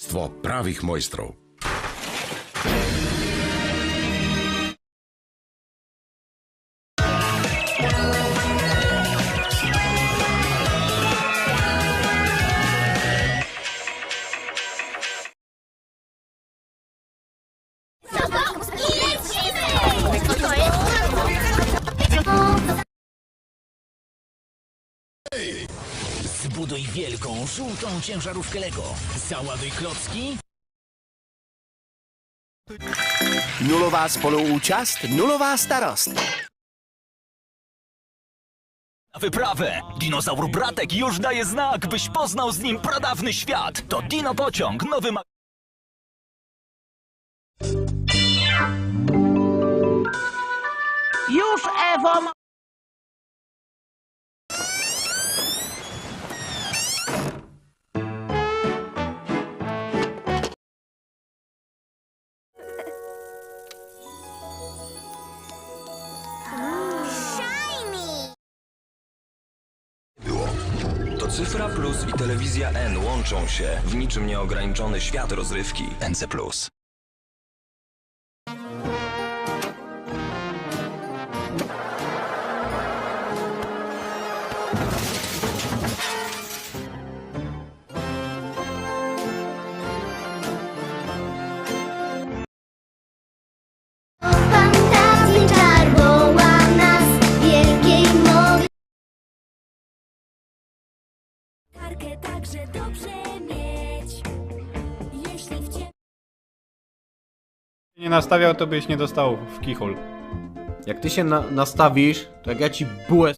Stvo pravých mojstrov. Hey! Zbuduj wielką, żółtą ciężarówkę Lego. Załaduj klocki. Nulová spoluúčast, nulová starost. Na wyprawę! Dinozaur Bratek już daje znak, byś poznał z nim pradawny świat. To Dino Pociąg, nowy ma... Już, Ewo! Cyfra Plus i Telewizja N łączą się w niczym nieograniczony świat rozrywki. NC Plus. Także dobrze mieć, jeśli w ciemności nie nastawiał, to byś nie dostał w kichol. Jak ty się na nastawisz, to jak ja ci bułę